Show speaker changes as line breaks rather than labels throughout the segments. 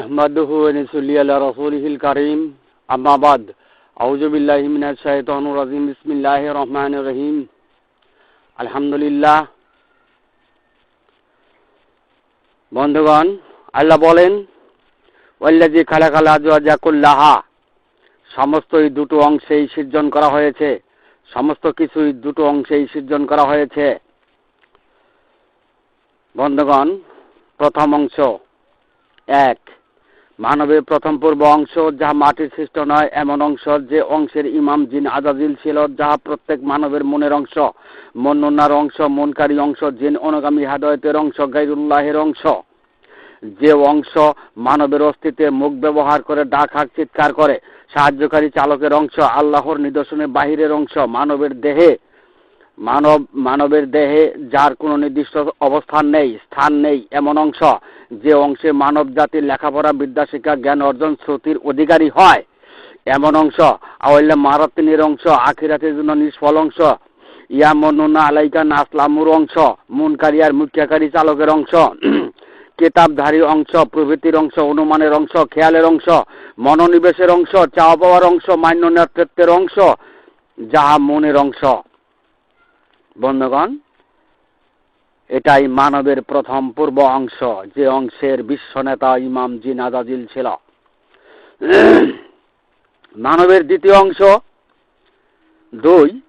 نحمده ونصلي على رسوله الكريم أما بعد أعوذ بالله من الشيطان الرجيم بسم الله الرحمن الرحيم الحمد لله বন্ধুগণ আল্লাহ বলেন ওয়াল্লাজি খালাকাল আজওয়াজাকুল্লাহা সমস্ত এই দুটো অংশেই সৃজন করা হয়েছে সমস্ত কিছুই দুটো অংশেই সৃজন করা হয়েছে বন্ধুগণ প্রথম অংশ এক মানবের প্রথম পূর্ব অংশ যাহা মাটির সৃষ্ট নয়, এমন অংশ যে অংশের ইমাম জিন আজাজিল ছিল, যাহা প্রত্যেক মানবের মনের অংশ। মন্নার অংশ, মনকারী অংশ, জিন অনুগামী হাদয়তের অংশ গাইরুল্লাহের অংশ। যে অংশ মানবের অস্তিত্বে মুখ ব্যবহার করে, ডাক হাক চিৎকার করে, সাহায্যকারী চালকের অংশ, আল্লাহর নিদর্শনের বাহিরের অংশ, মানবের দেহে মানব, মানবের দেহে যার কোনো নির্দিষ্ট অবস্থান নেই, স্থান নেই, এমন অংশ, যে অংশে মানব জাতির লেখাপড়া, বিদ্যাশিক্ষা, জ্ঞান অর্জন, শ্রুতির অধিকারী হয়। এমন অংশ আওয়াল্লা মারাতিনের অংশ, আখিরাতের জন্য নিষ্ফল অংশ, ইয়া মনুনা আলাইকা নাসলামুর অংশ, মুনকারী আর মুখ্যাকারী চালকের অংশ, কেতাবধারী অংশ, প্রভৃতির অংশ, অনুমানের অংশ, খেয়ালের অংশ, মনোনিবেশের অংশ, চাওয়া পাওয়ার অংশ, মান্য নেতৃত্বের অংশ, যাহা মনের অংশ। বন্ধুগণ, এটাই মানবের প্রথম পূর্ব অংশ, যে অংশের বিশ্ব নেতা ইমাম জিন আজাজিল ছিল। মানবের দ্বিতীয় অংশ, দুই,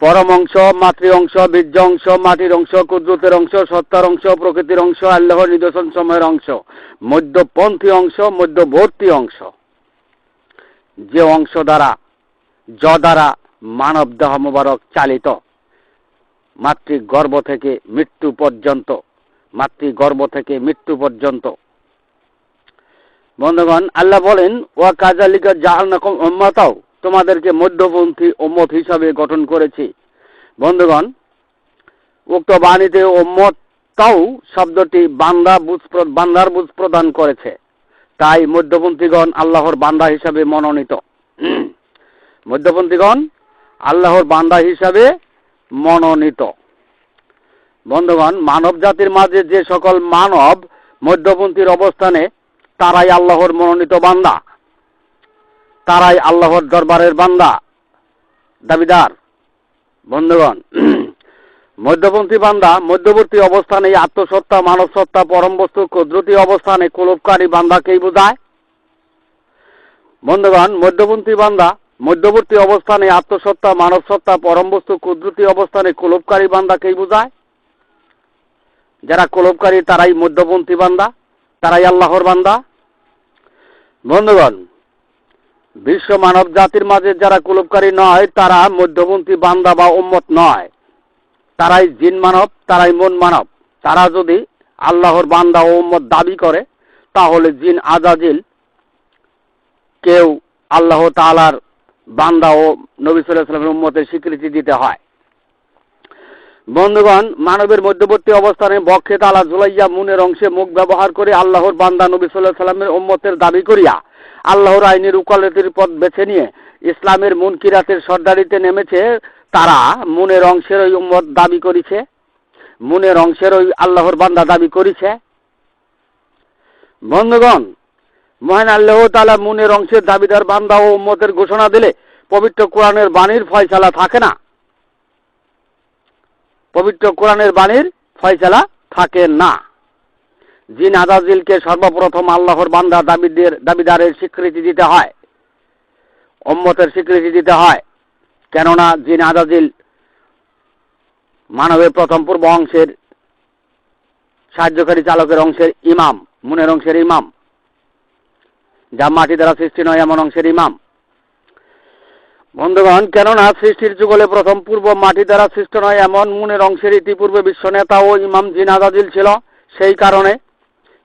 পরম অংশ, মাতৃ অংশ, বীর্য অংশ, মাটির অংশ, কুদরতের অংশ, সত্তার অংশ, প্রকৃতির অংশ আল্লাহর নিদর্শন সময়ের অংশ, মধ্যপন্থী অংশ, মধ্যবর্তী অংশ। যে অংশ দ্বারা, য দ্বারা মানব দেহ মুবারক চালিত। মাতৃ গর্ভ থেকে মৃত্যু পর্যন্ত মাতৃ গর্ভ থেকে মৃত্যু পর্যন্ত। বন্ধুগণ, আল্লাহ বলেন, ওয়া কাজালিকা জাহান্নাকুম উম্মাতাও তোমাদেরকে মধ্যপন্থী উম্মত হিসাবে গঠন করেছি। বন্ধুগণ, উক্ত বাণীতে উম্মতাও শব্দটি বান্দা বুঝ বান্দার বুঝ প্রদান করেছে। তাই মধ্যপন্থীগণ আল্লাহর বান্দা হিসাবে মনোনীত। মধ্যপন্থীগণ আল্লাহর বান্দা হিসাবে মনোনীত। বন্ধুগণ মানব জাতির মাঝে যে সকল মানব মধ্যপন্থীর অবস্থানে, তারাই আল্লাহর মনোনীত বান্দা। তারাই আল্লাহর দরবারের বান্দা। দাবিদার, বন্ধুগণ, মধ্যপন্থী বান্দা মধ্যবর্তী অবস্থানে আত্মসত্তা মানব সত্তা পরম বস্তু কুদরতি অবস্থানে কুলুপকারী বান্দাকেই বোঝায়। বন্ধুগণ, মধ্যপন্থী বান্দা মধ্যবর্তী অবস্থানে আত্মসত্তা মানব সত্তা পরম বস্তু, কুদরতি অবস্থানে কোলবকারী বান্দাকেই বোঝায়? যারা কোলবকারী, তারাই মধ্যপন্থী বান্দা, তারাই আল্লাহর বান্দা। বন্ধুগণ, বিশ্ব মানব জাতির মাঝে যারা কুলবকারী নয়, তারা মধ্যপন্থী বান্দা বা উম্মত নয়। তারাই জিন মানব, তারাই মন মানব। তারা যদি আল্লাহর বান্দা ও উম্মত দাবি করে, তাহলে জিন, আজাজিল কেউ আল্লাহ তালার বান্দা ও নবী সাল্লামের উম্মতের স্বীকৃতি দিতে হয়। বন্ধুগণ, মানবের মধ্যবর্তী অবস্থানে বক্ষে তালা জুলাইয়া মুনের অংশে মুখ ব্যবহার করে আল্লাহর বান্দা নবী সাল্লাহ সাল্লামের উম্মতের দাবি করিয়া আল্লাহর আইনের উকালতির পথ বেছে নিয়ে ইসলামের মুন কিরাতের সর্দারিতে নেমেছে, তারা মুনের অংশের ওই উম্মত দাবি করেছে, মুনের অংশের ওই আল্লাহর বান্দা দাবি করেছে। বন্ধুগণ মহান আল্লাহ তালা মুনের অংশের দাবিদার বান্দা ও উম্মতের ঘোষণা দিলে পবিত্র কোরআনের বাণীর ফয়সালা থাকে না। পবিত্র কোরআনের বাণীর ফয়সালা থাকে না। জিন আদাজিলকে সর্বপ্রথম আল্লাহর বান্দা দাবিদের, দাবিদারের স্বীকৃতি দিতে হয়। উম্মতের স্বীকৃতি দিতে হয়। কেননা জিন আদাজিল মানবের প্রথম পূর্ব অংশের, সাহায্যকারী চালকের অংশের ইমাম, মুনের অংশের ইমাম। যা মাটি দ্বারা সৃষ্টি নয়, এমন অংশের ইমাম। বন্ধুগণ, কেননা সৃষ্টির যুগলে প্রথম পূর্ব মাটি দ্বারা সৃষ্ট নয়, এমন মুনের অংশের ইতিপূর্বে বিশ্ব নেতা ও ইমাম জিনাদাদিল ছিল, সেই কারণে,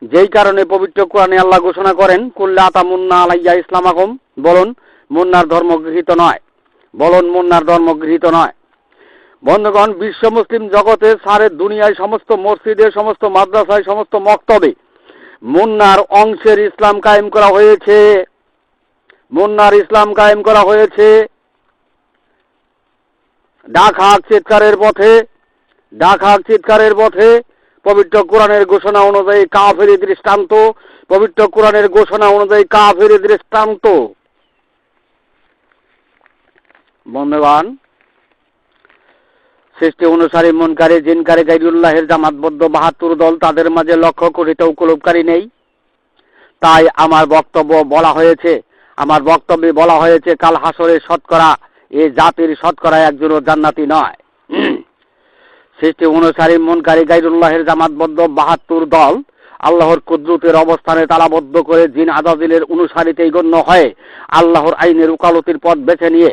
যেই কারণে পবিত্র কোরআনে আল্লাহ ঘোষণা করেন, কুল্লা আতা মুন্না আলাইয়া ইসলাম আগম বলুন, মুন্নার ধর্ম গৃহীত নয়। বলুন, মুন্নার ধর্ম গৃহীত নয়। বন্ধুগণ, বিশ্ব মুসলিম জগতে সারে দুনিয়ায় সমস্ত মসজিদে, সমস্ত মাদ্রাসায়, সমস্ত মক্তবে মুন্নার অংশের ইসলাম কায়েম করা হয়েছে। মুন্নার ইসলাম কায়েম করা হয়েছে। ডাক হাক চিৎকারের পথে ডাক হাক চিৎকারের পথে পবিত্র কোরআনের ঘোষণা অনুযায়ী কাফেরি দৃষ্টান্ত, পবিত্র কোরআনের ঘোষণা অনুযায়ী কাফের দৃষ্টান্ত। বন্ধুগণ সৃষ্টি অনুসারী মনকারী, জিনকারী, গাইরুল্লাহের জামাতবদ্ধ বাহাত্তর দল তাদের মাঝে লক্ষ্য কোটিতে উপলব্ধকারী নেই। তাই আমার বক্তব্য বলা হয়েছে, আমার বক্তব্যে বলা হয়েছে, কাল হাসরে শতকরা এ জাতির শতকরা একজনও জান্নাতি নয়। সৃষ্টি অনুসারী মনকারী, গাইরুল্লাহের জামাতবদ্ধ বাহাত্তর দল আল্লাহর কুদরতের অবস্থানে তালাবদ্ধ করে জিন আজাজিলের অনুসারীতেই গণ্য হয়ে আল্লাহর আইনের উকালতির পথ বেছে নিয়ে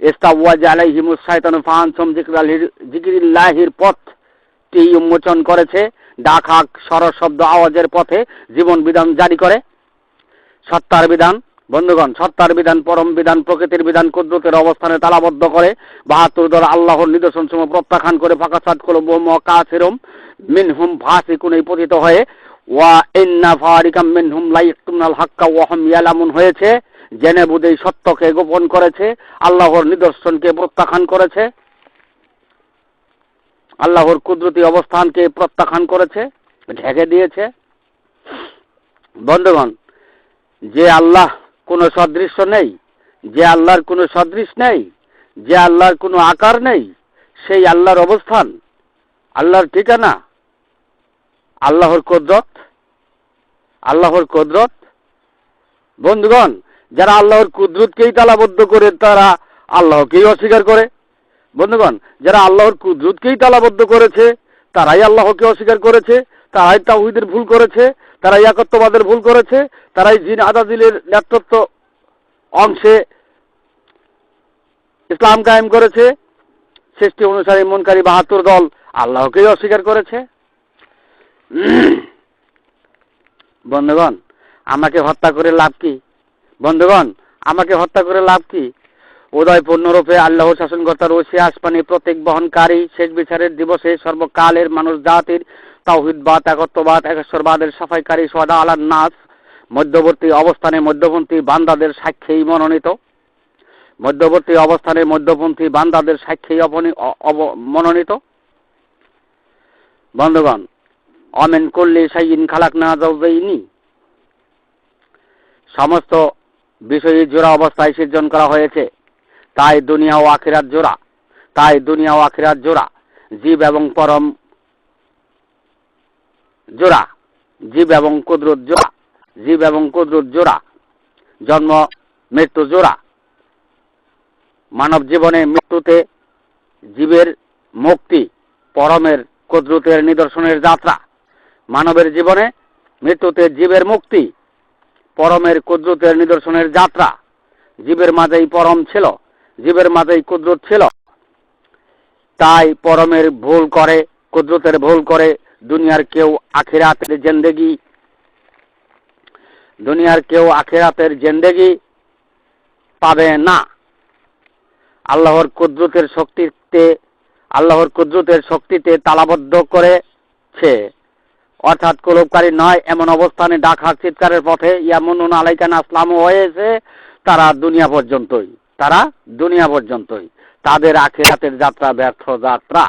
ইস্তাওয়াজ আলাইহিমুস শাইতানু ফাহানসম জিকিরিল্লাহির পথটি উন্মোচন করেছে। ডাক হাক সরস শব্দ আওয়াজের পথে জীবন বিধান জারি করে। সত্তার বিধান। বন্ধুগণ, সত্তার বিধান, পরম বিধান, প্রকৃতির বিধান, কুদরতের অবস্থানে তালাবদ্ধ করে বাহাত্তর দল আল্লাহর নিদর্শন সমূহ প্রত্যাখ্যান করে ফাঁকাসাদ করল বোম কাসিরম মিনহুম ফাসিকুন এই পতিত হয়ে ওয়া ইন্না ফারিকাম মিনহুম লাইকুনাল হাক্কা ওয়াহম ইয়ালামুন হয়েছে। জেনে বুঝে সত্যকে গোপন করেছে, আল্লাহর নিদর্শনকে প্রত্যাখ্যান করেছে, আল্লাহর কুদরতি অবস্থানকে প্রত্যাখ্যান করেছে, ঢেকে দিয়েছে। বন্ধুগণ, যে আল্লাহ কোনো সদৃশ্য নেই, যে আল্লাহর কোনো সদৃশ নেই, যে আল্লাহর কোনো আকার নেই, সেই আল্লাহর অবস্থান, আল্লাহর ঠিকানা, আল্লাহর কদরত আল্লাহর কদরত। বন্ধুগণ যারা আল্লাহর কুদরতকেই তালাবদ্ধ করে, তারা আল্লাহকেই অস্বীকার করে। বন্ধুগণ, যারা আল্লাহর কুদরতকেই তালাবদ্ধ করেছে, তারাই আল্লাহকে অস্বীকার করেছে, তারাই তাহিদের ভুল করেছে, তারাই একত্ববাদের ভুল করেছে, তারাই জিন আদাজিলের নেতৃত্ব অংশে ইসলাম কায়েম করেছে। সৃষ্টি অনুসারী মনকারী বাহাত্তর দল আল্লাহকেই অস্বীকার করেছে। বন্ধুগণ, আমাকে হত্যা করে লাভ কি? বন্ধুগণ, আমাকে হত্যা করে লাভ কি? উদয় পূর্ণরূপে আল্লাহ শাসনকর্তার ওসি আসমানি প্রত্যেক বহনকারী শেষ বিচারের দিবসে সর্বকালের মানুষ জাতির তাওহিদবাদ একত্ববাদ, একেশ্বরবাদের সাফাইকারী সদা আলার নাস, মধ্যবর্তী অবস্থানে মধ্যপন্থী বান্দাদের সাক্ষী মনোনীত। মধ্যবর্তী অবস্থানে মধ্যপন্থী বান্দাদের সাক্ষী মনোনীত। বন্ধুগণ, অমেন করলে সাইন খালাক না যাইনি সমস্ত বিষয়ে জোড়া অবস্থায় সৃজন করা হয়েছে। তাই দুনিয়া ও আখিরাত জোড়া, তাই দুনিয়া ও আখিরাত জোড়া, জীব এবং পরম জোড়া, জীব এবং কুদরত জোড়া, জীব এবং কুদরত জোড়া, জন্ম, মৃত্যু জোড়া। মানব জীবনে মৃত্যুতে জীবের মুক্তি, পরমের কুদরতের নিদর্শনের যাত্রা। মানবের জীবনে মৃত্যুতে জীবের মুক্তি পরমের কুদরতের নিদর্শনের যাত্রা। জীবের মাঝেই পরম ছিল, জীবের মাঝেই কুদরত ছিল। তাই পরমের ভুল করে, কুদরতের ভুল করে দুনিয়ার কেউ আখেরাতের জেন্দেগি। দুনিয়ার কেউ আখেরাতের জেন্দেগি পাবে না। আল্লাহর কুদরতের শক্তিতে, আল্লাহর কুদরতের শক্তিতে তালাবদ্ধ করেছে। অর্থাৎ কলবকারী নয়, এমন অবস্থানে ডাক হাক চিৎকারের পথে ইয়ামুন আলাইকান আসলাম হয়েছে, তারা দুনিয়া পর্যন্তই, তারা দুনিয়া পর্যন্তই। তাদের আখেরাতের যাত্রা ব্যর্থ যাত্রা,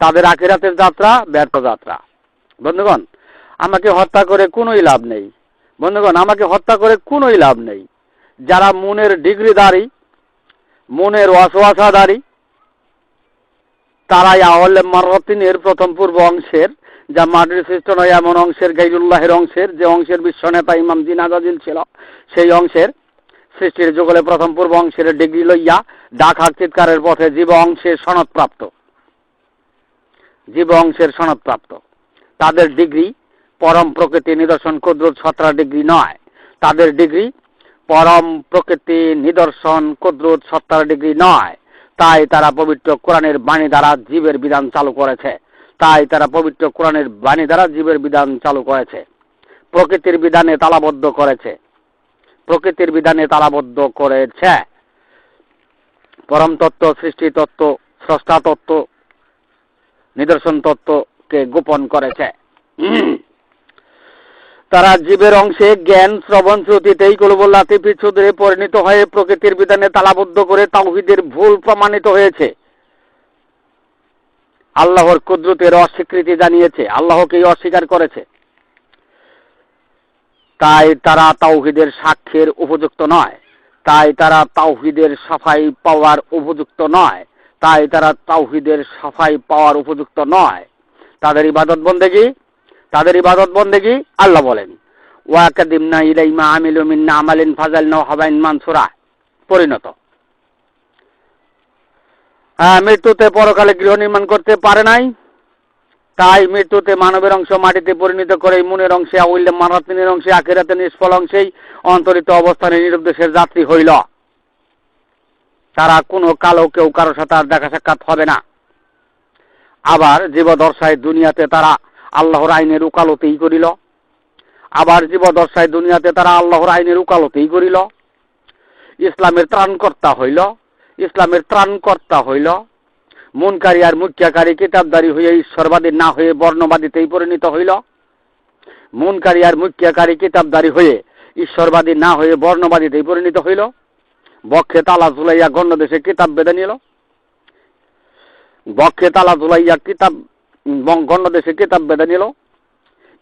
তাদের আখেরাতের যাত্রা ব্যর্থ যাত্রা। বন্ধুগণ, আমাকে হত্যা করে কোনোই লাভ নেই। বন্ধুগণ, আমাকে হত্যা করে কোনোই লাভ নেই। যারা মনের ডিগ্রিদারি মনের ওয়াসওয়াসাদারি তারাই আহলে মারতিনের প্রথম পূর্ব অংশের যা মাটির সৃষ্ট নয়, এমন অংশের, গাইরুল্লাহের অংশের, যে অংশের বিশ্ব নেতা ইমাম জিন আজাজিল ছিল, সেই অংশের সৃষ্টির যুগলে প্রথম পূর্ব অংশের ডিগ্রি লইয়া ডাক হাক চিৎকারের পথে জীব অংশের সনদপ্রাপ্ত জীব অংশের সনদপ্রাপ্ত তাদের ডিগ্রি পরম প্রকৃতি নিদর্শন কুদরত সতেরো ডিগ্রি নয়। তাদের ডিগ্রি পরম প্রকৃতি নিদর্শন কুদরত সত্তর ডিগ্রি নয়। তাই তারা পবিত্র কোরআনের বাণী দ্বারা জীবের বিধান চালু করেছে। তাই তারা পবিত্র কোরআনের বাণী দ্বারা জীবের বিধান চালু করেছে। প্রকৃতির বিধানে তালাবদ্ধ করেছে। প্রকৃতির বিধানে তালাবদ্ধ করেছে। পরম তত্ত্ব, সৃষ্টি তত্ত্ব, স্রষ্টা তত্ত্ব, নিদর্শন তত্ত্বকে গোপন করেছে। তারা জীবের অংশে জ্ঞান, শ্রবণ শ্রুতিতেই কলবল্লাতি পিছুদে পরিণত হয়ে প্রকৃতির বিধানে তালাবদ্ধ করে তাওহিদের ভুল প্রমাণিত হয়েছে। আল্লাহর কুদরতের অস্বীকৃতি জানিয়েছে, আল্লাহকেই অস্বীকার করেছে। তাই তারা তাওহিদের সাক্ষ্যের উপযুক্ত নয়। তাই তারা তাওহিদের সাফাই পাওয়ার উপযুক্ত নয়। তাই তারা তাওহিদের সাফাই পাওয়ার উপযুক্ত নয়। তাদের ইবাদত বন্দেগি, তাদের ইবাদত বন্দেগি, আল্লাহ বলেন ওয়াকাদিমনা ইলাইমা আমিলু মিন্না আমালিন ফাজালনা হাবাইন মানসুরা পরিণত। মৃত্যুতে পরকালে গৃহ নির্মাণ করতে পারে নাই। তাই মৃত্যুতে মানবের অংশ মাটিতে পরিণত করে মনের অংশে আউল্যে মারাতিনের অংশে, আখেরাতে নিষ্ফল অংশেই অন্তরিত অবস্থানে নিরুদ্দেশের যাত্রী হইল। তারা কোনো কালো কেউ কারোর সাথে আর দেখা সাক্ষাৎ হবে না। আবার জীবদর্শায় দুনিয়াতে তারা আল্লাহর আইনের উকালতেই করিল। আবার জীবদর্শায় দুনিয়াতে তারা আল্লাহর আইনের উকালতেই করিল। ইসলামের ত্রাণকর্তা হইল। ইসলামের ত্রাণকর্তা হইল। মুনকারী আর মুখ্যাকারী কিতাবদারি হয়ে ঈশ্বরবাদী না হয়ে বর্ণবাদীতেই পরিণত হইল। মুনকারী আর মুখ্যাকারী কিতাবদারি হয়ে ঈশ্বরবাদী না হয়ে বর্ণবাদীতেই পরিণত হইল। বক্ষে তালা ঝুলাইয়া গণ্য দেশে কিতাব বেঁধে নিল। বক্ষে তালা ঝুলাইয়া কিতাব গণ্য দেশে কিতাব বেঁধে নিল।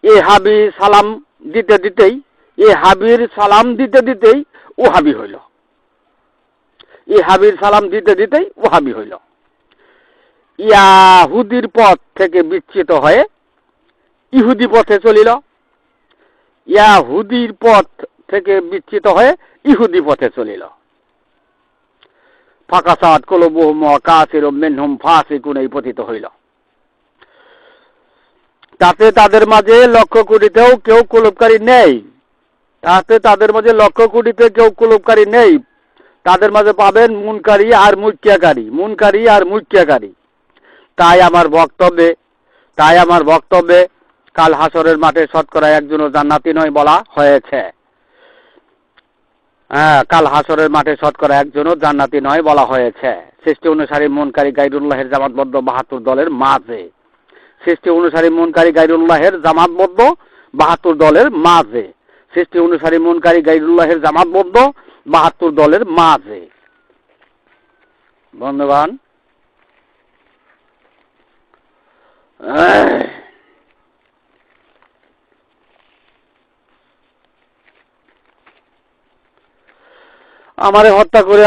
এ হাবি সালাম দিতে দিতেই, এ হাবির সালাম দিতে দিতেই ও হাবি হইল। এ হাবির সালাম দিতে দিতেই ও হাবি হইল। ইয়াহুদির পথ থেকে বিচ্ছিত হয়ে ইহুদি পথে চলিল। ইয়াহুদির পথ থেকে বিচ্ছিত হয়ে ইহুদি পথে চলিল। ফাঁকাসাদ কলবুহম কাসির মেনহুম ফাসিকুন এই পতিত হইল। তাতে তাদের মাঝে লক্ষ্য কোটিতেও কেউ কুলুপকারী নেই। তাতে তাদের মাঝে লক্ষ্য কোটিতে কেউ কুলুপকারী নেই। তাদের মাঝে পাবেন মুনকারী আর মুখ্যাকারী মুনকারী আর মুখ্যাকারী তাই আমার বক্তব্যে, তাই আমার বক্তব্যে কাল হাসরের মাঠে শতকরা একজনও জান্নাতি নয় বলা হয়েছে। হ্যাঁ কাল হাসরের মাঠে শতকরা একজনও জান্নাতি নয় বলা হয়েছে। সৃষ্টি অনুসারী মনকারী গাইরুল্লাহের জামাতবদ্ধ বাহাত্তর দলের মাঝে। সৃষ্টি অনুসারী মনকারী গাইরুল্লাহের জামাতবদ্ধ বাহাত্তর দলের মাঝে। সৃষ্টি অনুসারী মনকারী গাইরুল্লাহের জামাতবদ্ধ বাহাত্তর দলের মাঝে। বন্ধুবান আমারে হত্যা করে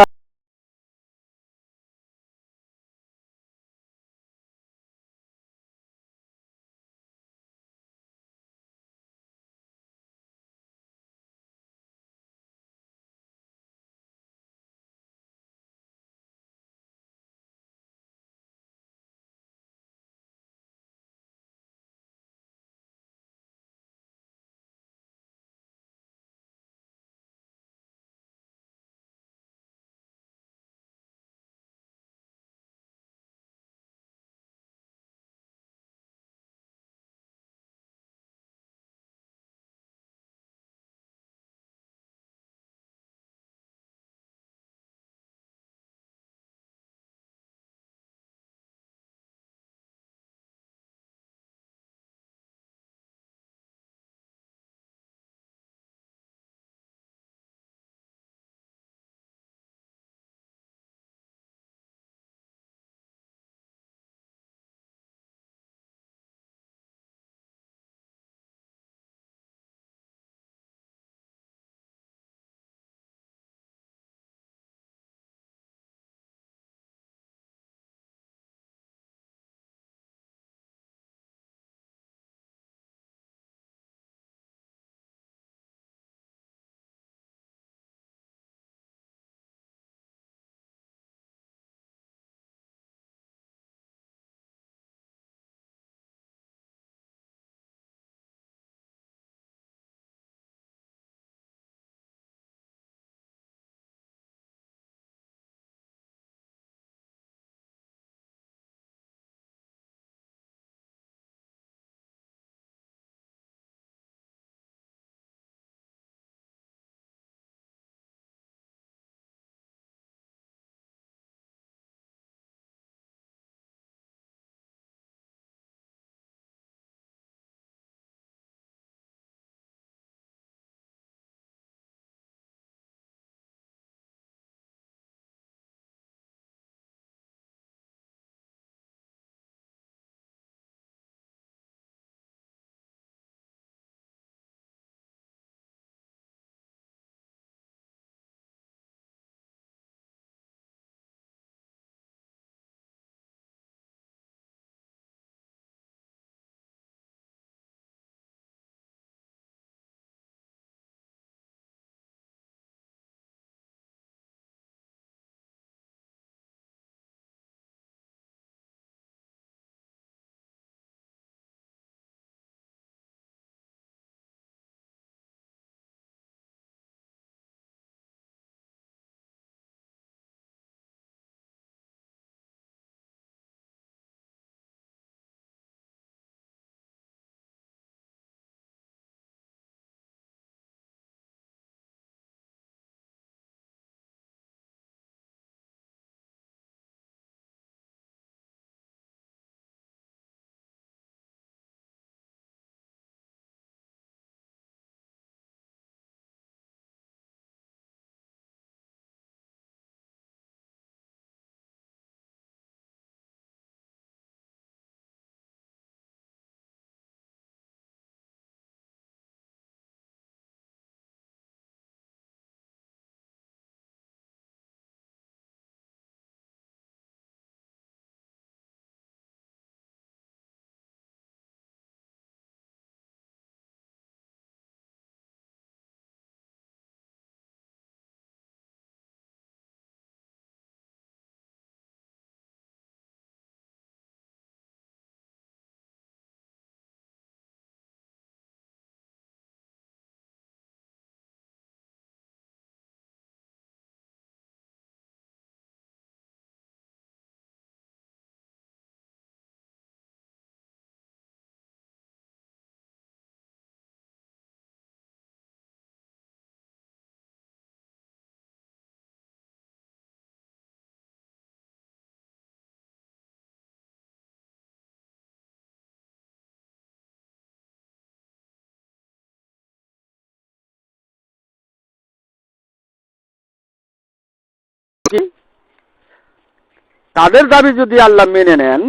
তাদের দাবি যদি আল্লাহ মেনে নেন,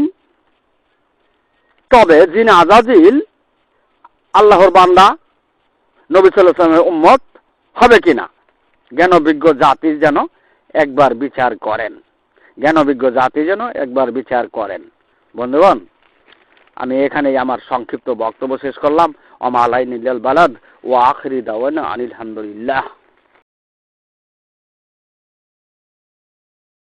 তবে জিন আজাজিল, আল্লাহর বান্দা, নবী সাল্লামের উম্মত হবে কিনা? জ্ঞানবিজ্ঞ জাতি যেন একবার বিচার করেন। জ্ঞানবিজ্ঞ জাতি যেন একবার বিচার করেন। বন্ধুগণ, আমি এখানেই আমার সংক্ষিপ্ত বক্তব্য শেষ করলাম। অমালাই নিল বালাদ ও আখরি দাওয়ানা আনিল হামদুলিল্লাহ।